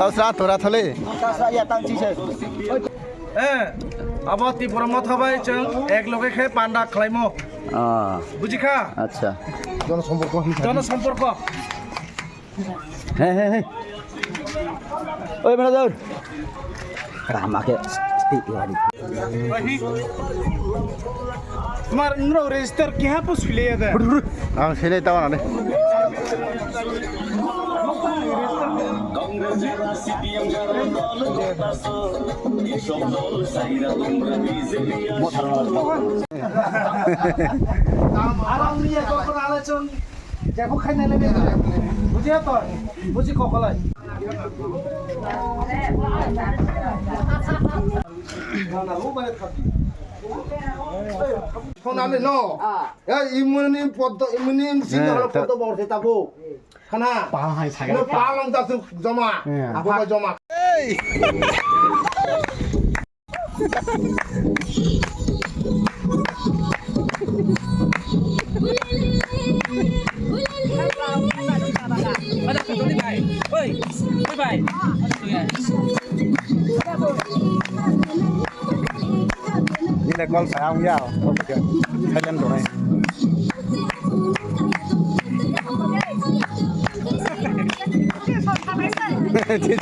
দশরা তোরা থলে আবার ত্রিপুরা মত এক লোকে খেয়ে পান্ডা খাইম বুঝি খা? আচ্ছা। জনসম্পর্ক জনসম্পর্ক। হ্যাঁ হ্যাঁ হ্যাঁ ওই মেলা দৌড়। আমাকে তোমার রেজিস্টার কেহা হ্যাঁ পুষ ফিলে আ ফিলে তাও না আরাম নিয়ে কখন আলোচন যাব খাই না নেবে বুঝিয়া তো? বুঝি ককলাই শোনালে ন। ইমনি পদ্ম ইমনি সিংহ হলো হ্যাঁ, পদ্ম বর্ষে তাবো। খানা পা হাই থাকে পা লং তাসু জমা। হ্যাঁ। আবুকা জমা। এই! Bye-bye. xe con phải không nhau không được thân nhân của này Chị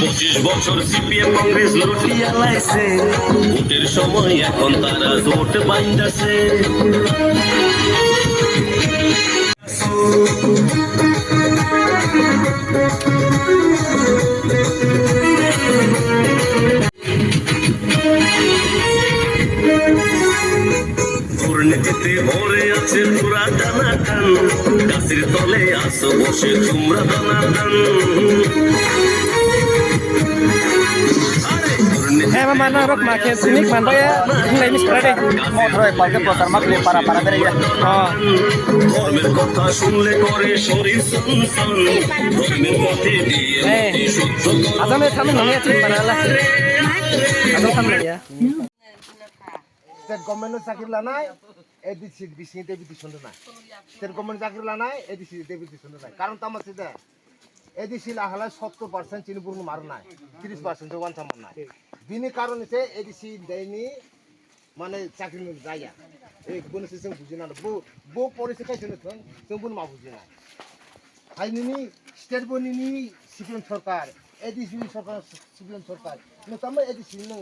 পঁচিশ বছর সিপিএম কংগ্রেস লুটিয়া লাইছে সময় এখন তারা জোট বাইন্দাছে দুর্নীতিতে ভরে আছে পুরা টানা টান গাছের তলে আসো বসে তোমরা দানা টান Eh, mana rok makin sini mana ya? Ini sekarang deh. Oh, Eh. kami lah. Azam kami ya. State গভর্নমেন্টের চাকরি লানাই এডিসি বিসি দেবী দিছন্দ না স্টেট গভর্নমেন্ট চাকরি লানাই এডিসি দেবী দিছন্দ না কারণ তামার সিদে এডিসি লাহালে সত্তর পার্সেন্ট চিনি বুরু মার নাই তিরিশ পার্সেন্ট ওয়ান সামান নাই। বিনি কারণ দেয়নি মানে চাকরি এই বনসে जों বুঝি না বো বো পরিসে খাইছে নথন जों বুন মা বুঝি না। হাইনিনি স্টেট বনিনি সিপিএম সরকার এডিসি সরকার সিপিএম সরকার। নতামা এডিসি নো।